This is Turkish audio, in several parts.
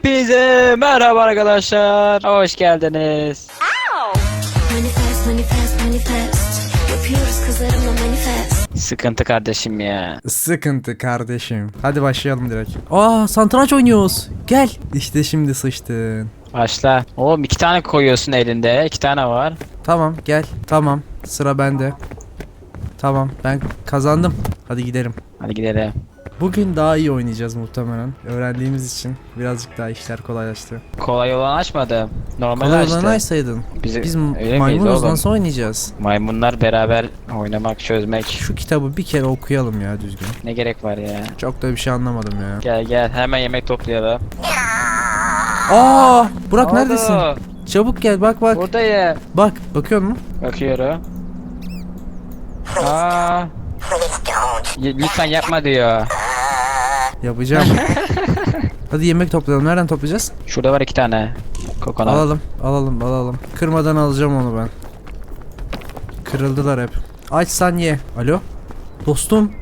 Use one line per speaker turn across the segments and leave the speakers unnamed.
Hepinize merhaba arkadaşlar. Hoş geldiniz.
Manifest, manifest, manifest. Yapıyoruz kızlarımla manifest.
Sıkıntı kardeşim ya.
Sıkıntı kardeşim. Hadi başlayalım direkt. Aa satranç oynuyoruz. Gel. İşte şimdi sıçtın.
Başla. Oğlum iki tane koyuyorsun elinde. iki tane var.
Tamam gel. Tamam. Sıra bende. Tamam ben kazandım. Hadi gidelim.
Hadi gidelim.
Bugün daha iyi oynayacağız muhtemelen. Öğrendiğimiz için birazcık daha işler kolaylaştı.
Kolay olan açmadım. Normal
Kolay
açtı.
olanı açsaydın.
Bizi,
Biz
öyle
maymunuz
oğlum?
nasıl oynayacağız?
Maymunlar beraber oynamak, çözmek.
Şu kitabı bir kere okuyalım ya düzgün.
Ne gerek var ya?
Çok da bir şey anlamadım ya.
Gel gel hemen yemek toplayalım.
Aa, Burak
Ne
neredesin?
oldu?
Çabuk gel bak bak.
Buradayım.
Bak bakıyor musun?
Bakıyorum. Aa. Lütfen yapma diyor.
Yapacağım. Hadi yemek toplayalım. Nereden toplayacağız?
Şurada var iki tane. Kokonat.
Alalım, alalım, alalım. Kırmadan alacağım onu ben. Kırıldılar hep. Açsan ye. Alo? Dostum.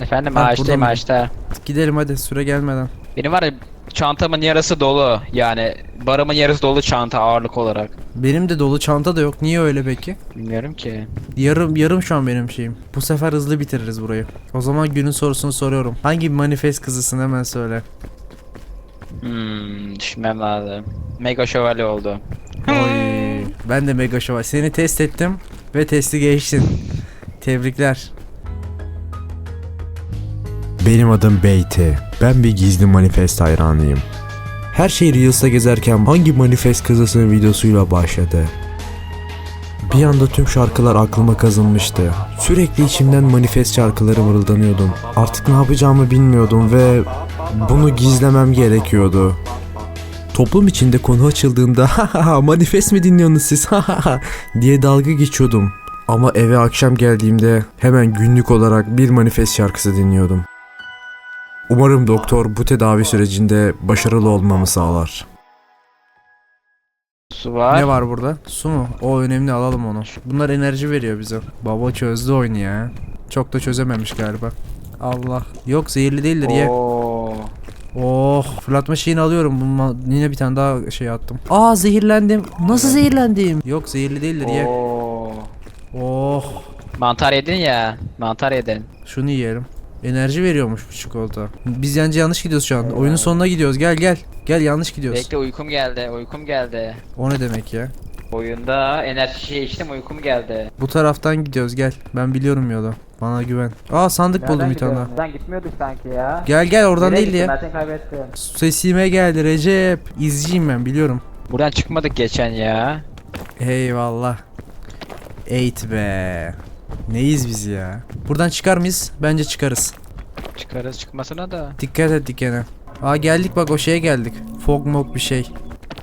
Efendim
Ha,
ağaçtayım ağaçta.
Gidelim hadi süre gelmeden.
Benim var ya çantamın yarısı dolu. Yani barımın yarısı dolu çanta ağırlık olarak.
Benim de dolu çanta da yok. Niye öyle peki?
Bilmiyorum ki.
Yarım yarım şu an benim şeyim. Bu sefer hızlı bitiririz burayı. O zaman günün sorusunu soruyorum. Hangi manifest kızısın hemen söyle.
Hmm, düşünmem lazım. Mega şövalye oldu.
Oy. Ben de mega şova. Seni test ettim ve testi geçtin. Tebrikler.
Benim adım Beyti. Ben bir gizli manifest hayranıyım. Her şey Reels'ta gezerken hangi manifest kızısının videosuyla başladı. Bir anda tüm şarkılar aklıma kazınmıştı. Sürekli içimden manifest şarkıları mırıldanıyordum. Artık ne yapacağımı bilmiyordum ve bunu gizlemem gerekiyordu. Toplum içinde konu açıldığında "Ha manifest mi dinliyorsunuz siz diye dalga geçiyordum. Ama eve akşam geldiğimde hemen günlük olarak bir manifest şarkısı dinliyordum. Umarım doktor bu tedavi sürecinde başarılı olmamı sağlar.
Su var.
Ne var burada? Su mu? O önemli alalım onu. Bunlar enerji veriyor bize. Baba çözdü oyunu ya. Çok da çözememiş galiba. Allah. Yok zehirli değildir ye.
Oo.
Oh fırlatma şeyini alıyorum. Bununla yine bir tane daha şey attım. Aa zehirlendim. Nasıl zehirlendim? Yok zehirli değildir ye.
Oo.
Oh.
Mantar yedin ya. Mantar yedin.
Şunu yiyelim. Enerji veriyormuş bu çikolata. Biz bence yanlış gidiyoruz şu an. Oyunun sonuna gidiyoruz. Gel gel. Gel yanlış gidiyoruz.
Bekle uykum geldi. Uykum geldi.
O ne demek ya?
Oyunda enerji şey içtim uykum geldi.
Bu taraftan gidiyoruz gel. Ben biliyorum yolu. Bana güven. Aa sandık buldum bir tane daha.
Nereden gitmiyorduk sanki ya.
Gel gel oradan
Nereye
değildi
gittin?
ya.
Ben seni kaybettim.
Sesime geldi Recep. İzciyim ben biliyorum.
Buradan çıkmadık geçen ya.
Eyvallah. Eğit be. Neyiz biz ya? Buradan çıkar mıyız? Bence çıkarız.
Çıkarız çıkmasına da.
Dikkat et dikene. Aa geldik bak o şeye geldik. Fog mog bir şey.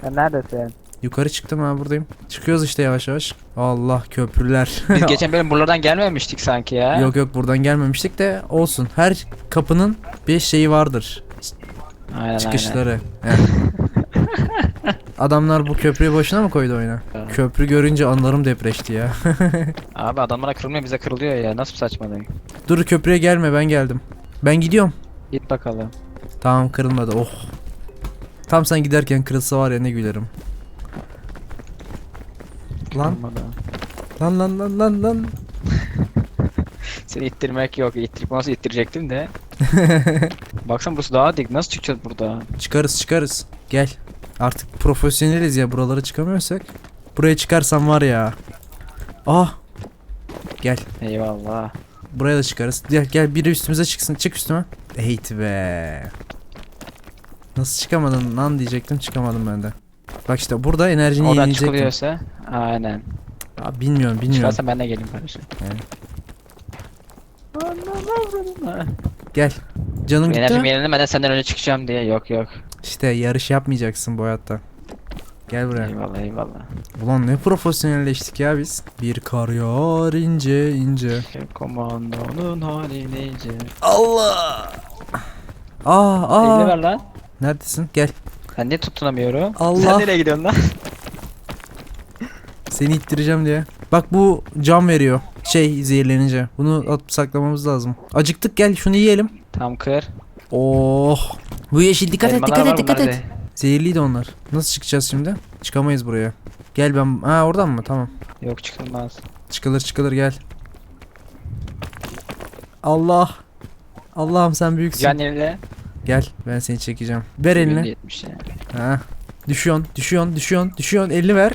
Sen neredesin?
Yukarı çıktım ha buradayım. Çıkıyoruz işte yavaş yavaş. Allah köprüler.
Biz geçen bölüm buralardan gelmemiştik sanki ya.
Yok yok buradan gelmemiştik de olsun. Her kapının bir şeyi vardır.
Aynen, aynen.
Çıkışları. Adamlar bu köprüyü boşuna mı koydu oyuna?
Evet.
Köprü görünce anlarım depreşti ya.
Abi adamlara kırılmıyor bize kırılıyor ya. Nasıl saçmalık?
Dur köprüye gelme ben geldim. Ben gidiyorum.
Git bakalım.
Tamam kırılmadı oh. Tam sen giderken kırılsa var ya ne gülerim. Lan
Kırılmadı.
lan lan lan lan lan.
Seni ittirmek yok. İttirip nasıl ittirecektim de. Baksana burası daha dik. Nasıl çıkacağız burada?
Çıkarız çıkarız. Gel. Artık profesyoneliz ya buralara çıkamıyorsak. Buraya çıkarsam var ya. Ah. Gel.
Eyvallah.
Buraya da çıkarız. Gel gel biri üstümüze çıksın. Çık üstüme. Eğit be. Nasıl çıkamadın lan diyecektim çıkamadım ben de. Bak işte burada enerjini
Oradan
yenileyecektim.
çıkılıyorsa. Aynen.
Aa, bilmiyorum bilmiyorum.
Çıkarsa ben de geleyim kardeşim.
Evet. Gel. Canın gitti
Enerjim
mi?
yenilemeden senden önce çıkacağım diye. Yok yok.
İşte yarış yapmayacaksın bu hayatta. Gel buraya.
Eyvallah eyvallah.
Ulan ne profesyonelleştik ya biz. Bir kar yağar ince ince.
Komandonun hali neyce?
Allah. Aa
Elini
aa.
ver lan.
Neredesin? Gel.
Ben niye tutunamıyorum?
Allah.
Sen nereye gidiyorsun lan?
Seni ittireceğim diye. Bak bu cam veriyor. Şey zehirlenince. Bunu atıp saklamamız lazım. Acıktık gel şunu yiyelim.
Tam kır.
Oh. Bu yeşil dikkat et dikkat et dikkat et. Zehirliydi onlar. Nasıl çıkacağız şimdi? Çıkamayız buraya. Gel ben... Ha oradan mı? Tamam.
Yok çıkılmaz.
Çıkılır çıkılır gel. Allah. Allah'ım sen büyüksün.
Can elle.
Gel ben seni çekeceğim. Ver elini.
70 ya.
Ha. Düşüyorsun, düşüyorsun, düşüyorsun, düşüyorsun. Elini ver.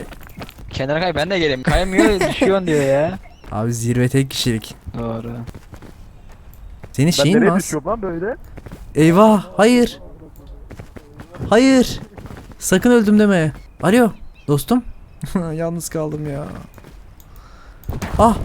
Kenara kay ben de geleyim. Kayamıyor düşüyorsun diyor ya.
Abi zirve tek kişilik.
Doğru.
Senin şeyin mi az?
lan böyle?
Eyvah, hayır. Hayır. Sakın öldüm deme. Alo, dostum. Yalnız kaldım ya. Ah,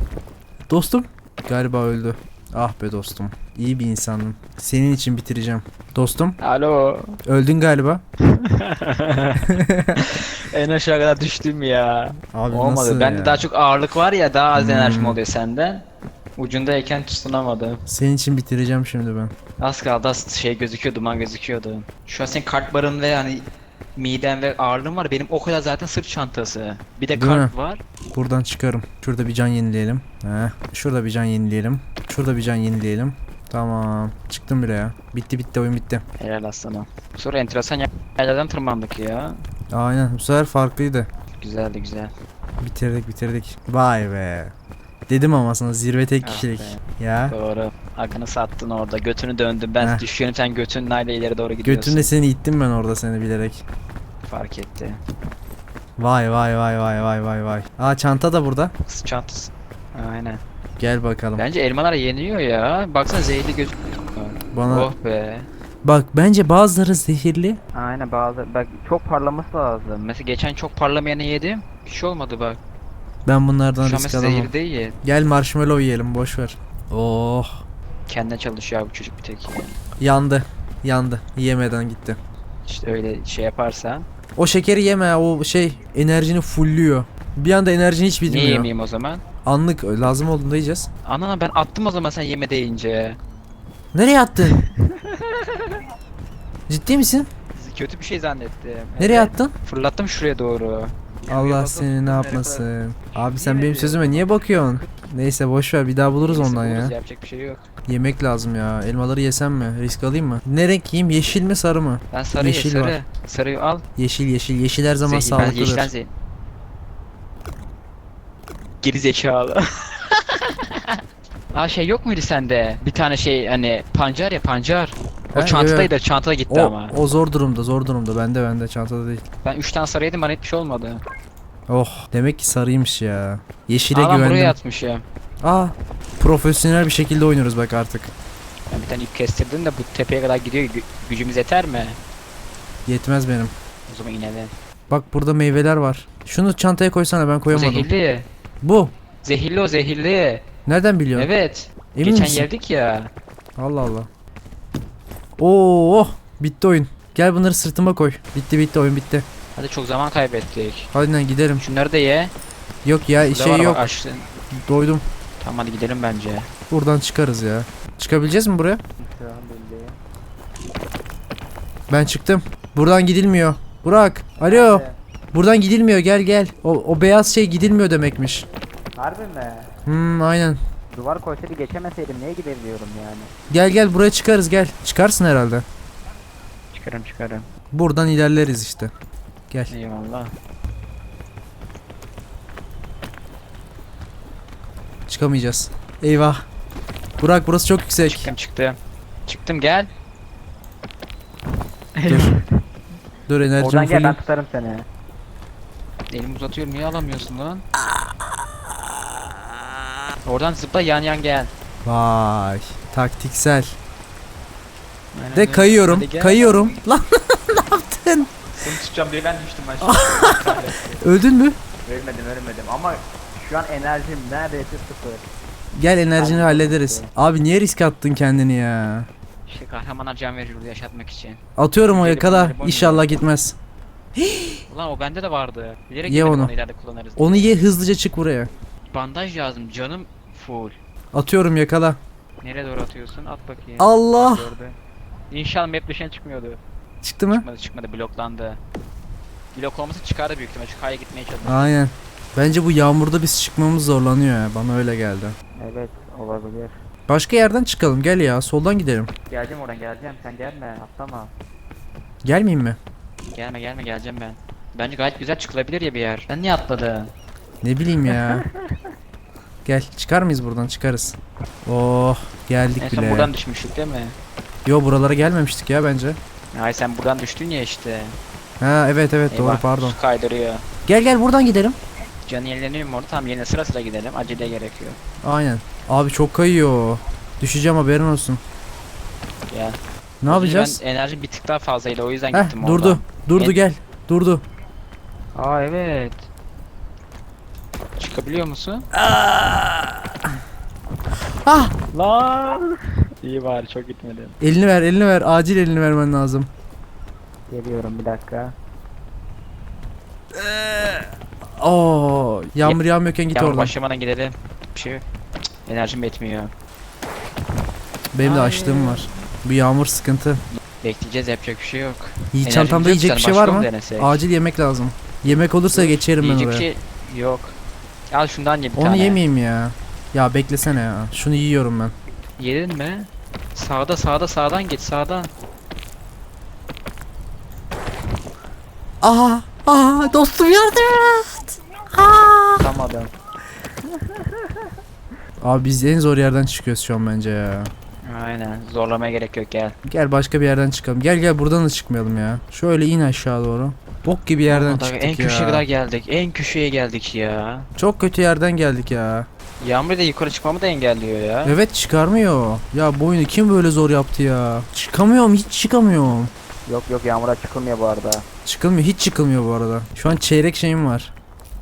dostum. Galiba öldü. Ah be dostum. İyi bir insandın. Senin için bitireceğim. Dostum,
Alo.
öldün galiba.
en aşağı kadar düştüm ya.
Abi
Olmadı.
nasıl
Bende
ya?
daha çok ağırlık var ya daha az
Hmm.
enerjim oluyor senden. Ucundayken tutunamadım.
Senin için bitireceğim şimdi ben.
Az kaldı az şey gözüküyor duman gözüküyordu. Şu an senin kart barın ve hani miden ve ağırlığın var. Benim o kadar zaten sırt çantası. Bir de
Değil
kart
mi?
var.
Buradan çıkarım. Şurada bir can yenileyelim. Heh. Şurada bir can yenileyelim. Şurada bir can yenileyelim. Tamam. Çıktım bile ya. Bitti bitti oyun bitti.
Helal aslanım. Sonra enteresan yerlerden tırmandık ya.
Aynen. Bu sefer farklıydı.
Güzeldi güzel.
Bitirdik bitirdik. Vay be. Dedim ama sana zirve tek
Ah
kişilik.
be.
Ya.
Doğru. Akını sattın orada. Götünü döndün. Ben
Heh.
düşüyorum sen götünle ileri doğru gidiyorsun.
Götünde seni ittim ben orada seni bilerek.
Fark etti.
Vay vay vay vay vay vay vay. Aa çanta da burada.
Kız çantası. Aynen.
Gel bakalım.
Bence elmalar yeniyor ya. Baksana zehirli göz...
Bana
Oh be.
bak bence bazıları zehirli.
Aynen bazı bak çok parlaması lazım. Mesela geçen çok parlamayanı yedim. Bir şey olmadı bak.
Ben bunlardan
Şu
risk alamam.
zehir değil.
Gel marshmallow yiyelim boş ver. Oh.
Kendine çalışıyor bu çocuk bir tek. ya.
Yandı. Yandı. Yemeden gitti.
İşte öyle şey yaparsan.
O şekeri yeme o şey enerjini fullüyor. Bir anda enerjini hiç
Niye
bitmiyor.
yemeyeyim o zaman?
Anlık lazım olduğunda yiyeceğiz.
Ana ben attım o zaman sen yeme deyince.
Nereye attın? Ciddi misin?
Kötü bir şey zannettim.
Nereye
Evet.
attın?
Fırlattım şuraya doğru.
Allah seni ne yapmasın. Abi sen benim sözüme niye bakıyorsun? Neyse boş ver bir daha buluruz
Neyse,
ondan ya.
Yapacak bir şey yok.
Yemek lazım ya. Elmaları yesem mi? Risk alayım mı? Ne renk yiyeyim? Yeşil mi sarı mı?
Ben sarı ye
Yeşil
sarı.
var.
Sarıyı al.
Yeşil yeşil. Yeşil her zaman
Zehir, ben yeşilden
sağlıklıdır.
zehir. Geri zekalı. Aa şey yok muydu sende? Bir tane şey hani pancar ya pancar. O
yo,
çantadaydı çantada gitti
O,
ama.
o zor durumda zor durumda. Bende bende çantada değil.
Ben 3 tane sarı yedim bana hiçbir şey olmadı.
Oh demek ki sarıymış ya. Yeşile
Aa ben buraya
güvendim.
atmışım.
Aa profesyonel bir şekilde oynuyoruz bak artık.
Ben bir tane ip kestirdim de bu tepeye kadar gidiyor. Gü- gücümüz yeter mi?
Yetmez benim.
O zaman inelim.
Bak burada meyveler var. Şunu çantaya koysana ben
O
koyamadım.
zehirli.
Bu.
Zehirli o zehirli.
Nereden biliyorsun?
Evet.
Emin
Geçen
misin?
yedik ya.
Allah Allah. Oo, oh, bitti oyun. Gel bunları sırtıma koy. Bitti bitti oyun bitti.
Hadi çok zaman kaybettik.
Hadi lan gidelim.
Şunları da ye.
Yok ya
Burada
şey
var bak,
yok.
açtın.
Doydum.
Tamam hadi gidelim bence.
Buradan çıkarız ya. Çıkabileceğiz mi buraya? Ben çıktım. Buradan gidilmiyor. Burak. Alo. Buradan gidilmiyor. Gel gel. O, o beyaz şey gidilmiyor demekmiş.
Harbi mi?
Hmm aynen.
Duvar koysaydı geçemeseydim niye gidebiliyorum yani?
Gel gel buraya çıkarız gel. Çıkarsın herhalde.
Çıkarım çıkarım.
Buradan ilerleriz işte. Gel.
Eyvallah.
Çıkamayacağız. Eyvah. Burak burası çok yüksek.
Çıktım çıktım. Çıktım gel.
Dur. Dur enerjimi
Oradan gel ben tutarım seni.
Elimi uzatıyorum niye alamıyorsun lan? Oradan zıpla yan yan gel.
Vay. Taktiksel.
Aynen
De
öyle.
kayıyorum.
Hadi gel.
Kayıyorum. Lan ne yaptın?
Seni tutacağım diye ben düştüm ben
Öldün mü?
Ölmedim ölmedim ama şu an enerjim neredeyse sıfır.
Gel enerjini hallederiz. Abi niye risk attın kendini ya?
İşte kahramanlar can verir burada yaşatmak için.
Atıyorum o yakala. İnşallah gitmez.
Ulan o bende de vardı. Bilerek
Ye
yemedim
onu.
ileride kullanırız.
Onu ye hızlıca çık buraya.
Bandaj lazım canım full.
Atıyorum yakala.
Nereye doğru atıyorsun? At bakayım.
Allah.
Gördü. İnşallah map dışına çıkmıyordu.
Çıktı mı?
Çıkmadı çıkmadı bloklandı. Blok olmasa çıkardı büyük ihtimalle. Şu kaya gitmeye çalışıyor.
Aynen. Bence bu yağmurda biz çıkmamız zorlanıyor ya. Bana öyle geldi.
Evet olabilir.
Başka yerden çıkalım. Gel ya. Soldan gidelim.
Geleceğim oradan geleceğim sen gelme atlama.
Gelmeyeyim mi?
Gelme gelme geleceğim ben. Bence gayet güzel çıkılabilir ya bir yer. Ben niye atladım?
Ne bileyim ya. Gel çıkar mıyız buradan çıkarız. Oh geldik
En
bile.
buradan düşmüştük değil mi?
Yo buralara gelmemiştik ya bence.
Hayır sen buradan düştün ya işte.
Ha evet evet doğru
Eyvah,
pardon.
Su kaydırıyor.
Gel gel buradan gidelim.
Canı yenileniyor mu orada? Tamam yine sıra sıra gidelim. Acele gerekiyor.
Aynen. Abi çok kayıyor. Düşeceğim haberin olsun.
Ya.
Ne yapacağız?
Ben enerji bir tık daha fazlaydı o yüzden
Heh
gittim
durdu.
oradan.
Durdu
En-
gel. Durdu.
Aa evet. Çıkabiliyor musun?
Ah!
Lan. İyi bari çok gitmedin.
Elini ver elini ver. Acil elini vermen lazım.
Geliyorum bir dakika.
Oo, yağmur yağmıyorken git
Yağmur
oradan.
başlamadan gidelim. Bir şey yok. Enerjim yetmiyor.
Benim de açlığım var. Bu yağmur sıkıntı.
Bekleyeceğiz yapacak bir şey yok.
İyi
Enerjimiz
çantamda
yok
yiyecek bir şey var
başka
mı?
denesek?
Acil yemek lazım. Yemek olursa geçerim ben
Yiyecek
oraya.
bir şey yok. Al şundan ye bir
Onu
tane.
yemeyeyim ya. Ya beklesene ya. Şunu yiyorum ben.
Yedin mi? Sağda sağda sağdan geç sağdan.
Aha! Aha! Dostum yardım et! Aa!
Tutamadım.
Abi biz en zor yerden çıkıyoruz şu an bence ya.
Aynen zorlamaya gerek yok gel.
Gel başka bir yerden çıkalım. Gel gel buradan da çıkmayalım ya. Şöyle in aşağı doğru. Bok gibi yerden
da
çıktık
en
ya.
köşeye kadar geldik. En köşeye geldik ya.
Çok kötü yerden geldik ya.
Yağmur da yukarı çıkmamı da engelliyor ya.
Evet çıkarmıyor. Ya bu oyunu kim böyle zor yaptı ya? Çıkamıyorum hiç çıkamıyorum.
Yok yok yağmura çıkılmıyor bu arada.
Çıkılmıyor hiç çıkılmıyor bu arada. Şu an çeyrek şeyim var.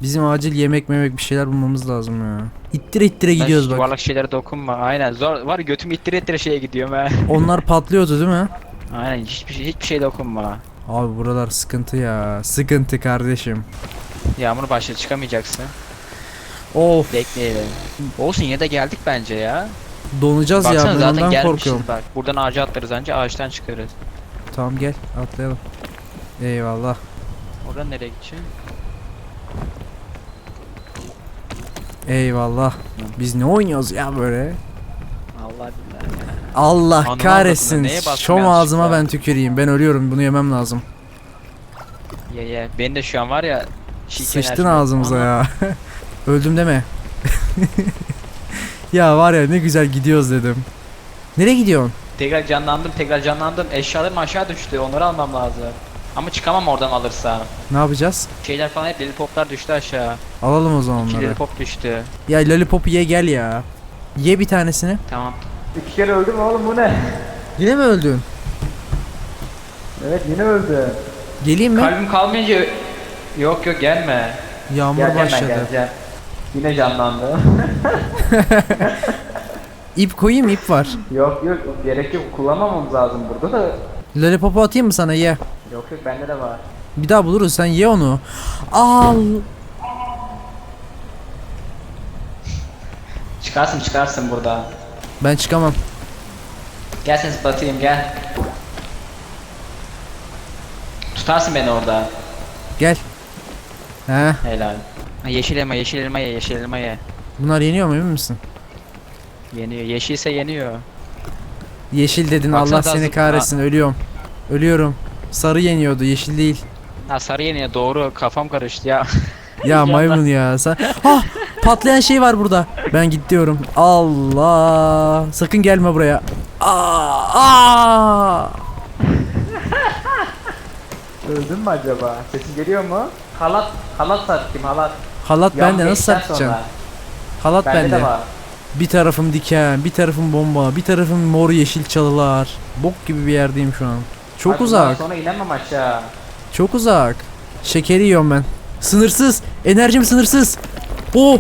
Bizim acil yemek memek bir şeyler bulmamız lazım ya. İttire ittire
Ben
gidiyoruz
şu
bak.
Yuvarlak şeylere dokunma. Aynen zor. Var ya, götüm ittire ittire şeye gidiyorum ha.
Onlar patlıyordu değil mi?
Aynen hiçbir şey hiçbir şey dokunma.
Abi buralar sıkıntı ya. Sıkıntı kardeşim.
Yağmur başladı çıkamayacaksın.
Of
Bekleyelim. Olsun yine de geldik bence ya.
donacağız
Baksana
ya ben
zaten
korkuyorum.
bak. Buradan ağaca atlarız anca ağaçtan çıkarız.
Tamam gel atlayalım. Eyvallah.
Oradan nereye gideceğim?
Eyvallah. Biz ne oynuyoruz ya böyle?
Allah billahi.
Allah
da
kahretsin.
neye
Şom
yanlışlıkla?
ağzıma ben tüküreyim. Ben ölüyorum. Bunu yemem lazım.
Ye ye. Ben de şu an var ya. çiğ
Sıçtın ağzımıza ya. Öldüm deme. ya var ya ne güzel gidiyoruz dedim. Nereye gidiyorsun?
Tekrar canlandım tekrar canlandım. Eşyalarım aşağı düştü. Onları almam lazım. Ama çıkamam oradan alırsam.
Ne yapacağız?
Şeyler falan hep lollipoplar düştü aşağı.
Alalım o zaman
İki
onları.
lollipop düştü.
Ya lollipop ye gel ya. Ye bir tanesini.
Tamam.
İki kere öldüm oğlum bu ne?
Yine mi öldün?
Evet yine öldü.
Geleyim mi?
Kalbim kalmayınca... Yok yok gelme.
Yağmur
Geleceğim ben
başladı.
geleceğim. Yine canlandı.
İp koyayım ip var.
yok yok gerek yok kullanmamamız lazım burada da.
Lollipopu atayım mı sana ye.
Yok yok bende de var.
Bir daha buluruz sen ye onu. Al.
Çıkarsın çıkarsın burada.
Ben çıkamam.
Gel sen zıplatayım gel. Tutarsın beni orada.
Gel. He.
Helal. Ha, yeşil elma yeşil elma ye yeşil elma ye.
Bunlar yeniyor mu emin misin?
Yeniyor. Yeşilse yeniyor.
Yeşil dedin
Baksana
Allah
daha
seni
zıpla.
kahretsin ölüyorum. Ölüyorum. Sarı yeniyordu yeşil değil.
Ha sarı yeniyor doğru kafam karıştı ya.
Ya maymun ya sen. Ah patlayan şey var burada. Ben gidiyorum. Allah. Sakın gelme buraya. Aa, aa.
Öldün mü acaba? Sesin geliyor mu? Halat, halat satayım halat.
Halat
Yan
bende nasıl
geçten sonra.
Halat
Bende,
bende.
de var.
Bir tarafım diken, bir tarafım bomba, bir tarafım mor yeşil çalılar. Bok gibi bir yerdeyim şu an. Çok
Ay, bundan
uzak.
Sonra inemem aşağı.
Çok uzak. Şekeri yiyorum ben. Sınırsız. Enerjim sınırsız. Oh.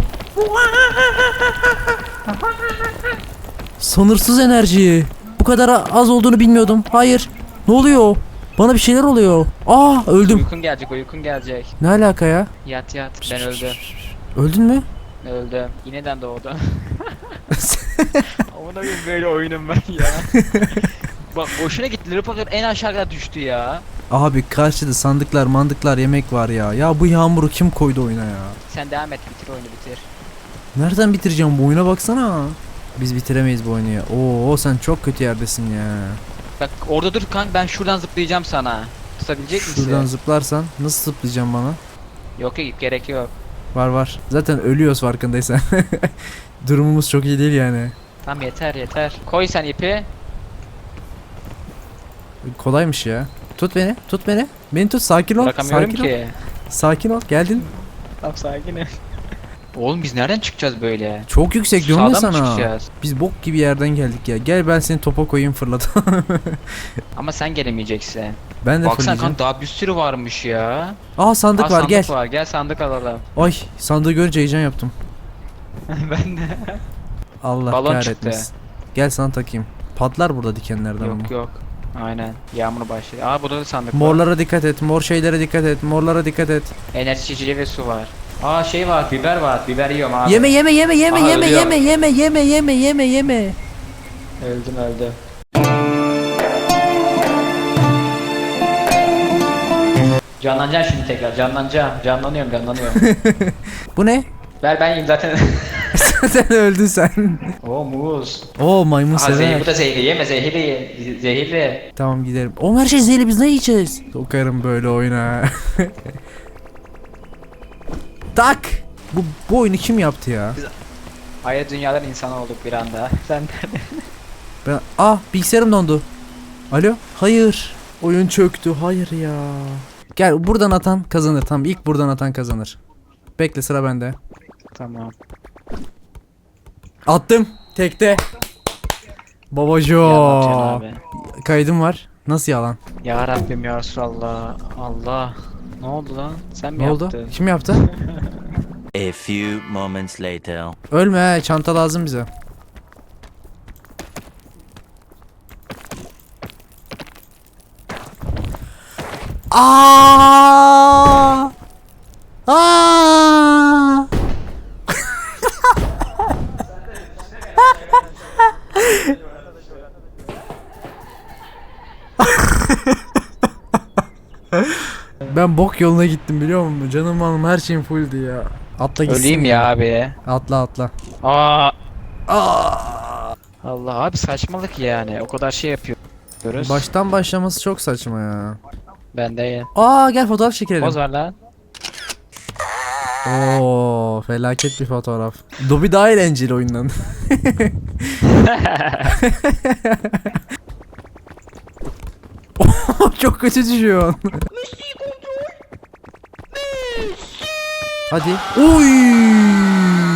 Sınırsız enerji. Bu kadar az olduğunu bilmiyordum. Hayır. Ne oluyor? Bana bir şeyler oluyor. Aa öldüm.
Uykun gelecek uykun gelecek.
Ne alaka ya?
Yat yat ben öldüm.
Öldün mü?
Öldüm. Yineden doğdu. Amına koyayım böyle oyunum ben ya. Bak boşuna gitti. Liverpool en aşağıya düştü ya.
Abi karşıda sandıklar mandıklar yemek var ya. Ya bu yağmuru kim koydu oyuna ya?
Sen devam et bitir oyunu bitir.
Nereden bitireceğim bu oyuna baksana. Biz bitiremeyiz bu oyunu ya. Oo sen çok kötü yerdesin ya.
Bak orada dur kanka ben şuradan zıplayacağım sana. tutabilecek misin?
Şuradan zıplarsan nasıl zıplayacağım bana?
Yok yok gerek yok.
Var var. Zaten ölüyoruz farkındaysan. Durumumuz çok iyi değil yani.
Tamam yeter yeter. Koy sen ipi.
Kolaymış ya. Tut beni, tut beni. Beni tut, sakin ol.
Bırakamıyorum
Sakin ol.
ki.
Sakin ol. Geldin.
Tamam sakin ol. Oğlum biz nereden çıkacağız böyle?
Çok yüksek diyorum ya
Sağdan mı
sana.
çıkacağız?
Biz bok gibi yerden geldik ya. Gel ben seni topa koyayım fırlat.
Ama sen gelemeyeceksin.
ben de
Baksana
fırlayacağım.
kanka daha bir sürü varmış ya.
Aa sandık
Aa,
var
sandık
gel.
var gel sandık alalım.
Ay sandığı görünce heyecan yaptım.
ben de.
Allah
Balon
kahretmesin.
çıktı.
Gel sana takayım. Patlar burada dikenlerden ama.
Yok yok. Aynen. Yağmur başladı. Aa burada da sandık var.
Morlara dikkat et. Mor şeylere dikkat et. Morlara dikkat et.
Enerji içeceği ve su var. Aa şey var biber var. Biber yiyorum abi.
Yeme yeme yeme yeme
Aha,
yeme
ölüyor.
yeme yeme yeme yeme yeme yeme.
Öldüm öldüm. Canlanacağım şimdi tekrar. Canlanacağım. Canlanıyorum canlanıyorum.
Bu ne?
Ver ben yiyeyim zaten.
sen öldün sen.
Oo muz.
Oo maymun
Aa zehir,
sever.
bu da zehirli. Yeme zehirli. ye. Zehirli.
Tamam gidelim. Oğlum her şey zehirli biz ne yiyeceğiz? Sokarım böyle oyuna. tak. Bu, bu oyunu kim yaptı ya?
Hayır dünyadan insan olduk bir anda. Sen
Ben... Ah bilgisayarım dondu. Alo? Hayır. Oyun çöktü. Hayır ya. Gel buradan atan kazanır. Tamam ilk buradan atan kazanır. Bekle sıra bende.
Tamam.
Attım. Tekte.
Yalan abi.
Kaydım var. Nasıl yalan?
Ya Rabbim ya Resulallah. Allah. Ne oldu lan? Sen mi
Ne oldu?
yaptın?
Kim yaptı?
A few moments later.
Ölme he, çanta lazım bize. Aa! Yoluna gittim biliyor musun? Canım hanım her şeyim fulldü ya. Atla gitsin.
Öleyim ya abi.
Atla atla.
Aa. Aa. Allah abi saçmalık yani. O kadar şey yapıyoruz.
Baştan başlaması çok saçma ya.
Ben de
Aa gel fotoğraf çekelim.
Poz ver lan.
Oo felaket bir fotoğraf. Dobby daha eğlenceli oyundan. Çok kötü düşüyor. Hadi. Oy!